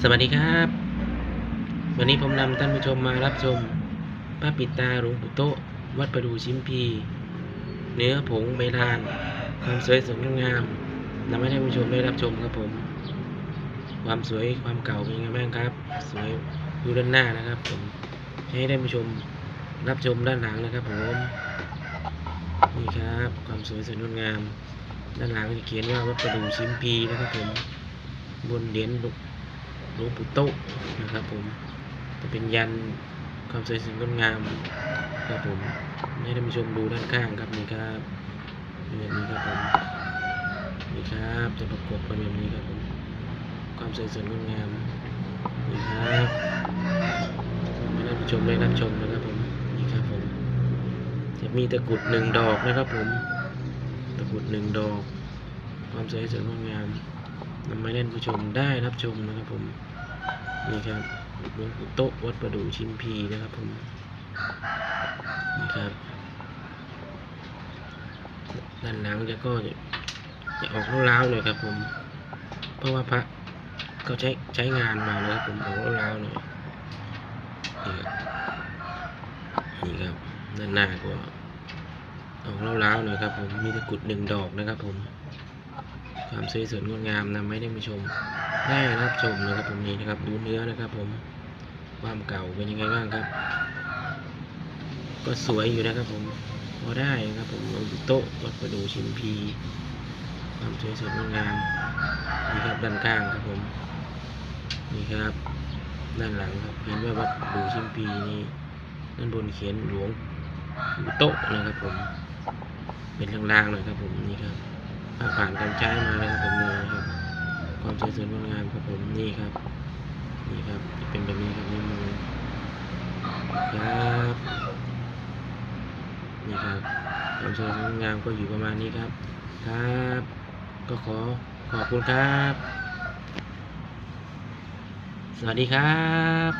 สวัสดีครับ วันนี้ผมนำท่านผู้ชมมารับชมพระปิตาหลวงปู่โตวัดประดูชิมพี เนื้อผงใบลาน ความสวยสดงดงามนำให้ท่านผู้ชมได้รับชมครับผม ความสวยความเก่าเป็นยังไงบ้างครับ สวยดูด้านหน้านะครับ ผมให้ท่านผู้ชมรับชมด้านหลังนะครับผมนี่ครับความสวยสดงดงาม ด้านหลังจะเขียนว่าวัดประดูชิมพีนะครับผมบนเหรียญ หลวงปู่โตนะครับผมจะเป็นยันความสวยสดงดงามครับผมให้ท่านผู้ชมดูด้านข้างครับนี่ครับแบบนี้ครับผมนี่ครับจะประกบกันแบบนี้ครับผมความสวยสดงดงามนี่ครับให้ท่านผู้ชมได้รับชมนะครับผมนี่ครับผมจะมีตะกรุดหนึ่งดอกนะครับผมตะกรุดหนึ่งดอก ความสวยสดงดงาม นำมาให้ท่นผู้ชมได้รับชมนะครับผมนี่ครับหลวงปู่โต๊ะวัดประดู่ชิมพีนะครับผมนี่ครับด้านหลังจะก็จะออกล้าวๆหน่อยครับผม เพราะว่าพระเขาใช้ใช้งานมาเลยครับผมออกล้าวๆหน่อยนี่ครับนี่ครับด้านหน้าก็ออกล้าวๆหน่อยครับผมมีตะกุดหนึ่งดอกนะครับผม ความสวยสดงดงามนำให้ได้มาชม ได้รับชมนะครับผมนี่นะครับดูเนื้อนะครับ ผมความเก่าเป็นยังไงบ้างครับ ก็สวยอยู่นะครับ ผมพอได้นะครับผมลงโต๊ะวัดประดูชิมพีความสวยสดงดงามนี่ครับด้านข้างครับผมนี่ครับด้านหลังครับเห็นว่าวัดประดูชิมพีนี่ด้านบนเขียนหลวงโต๊ะนะครับผม เป็นลางๆหน่อยครับผมนี่ครับ ผ่านการใช้มาแล้วครับผมนี่นะครับ ความสวยสดงดงามครับผมนี่ครับ นี่ครับเป็นแบบนี้ครับนี่มือครับนี่ครับความสวยสดงดงามก็อยู่ประมาณนี้ครับ ครับ ก็ขอขอบคุณครับ สวัสดีครับ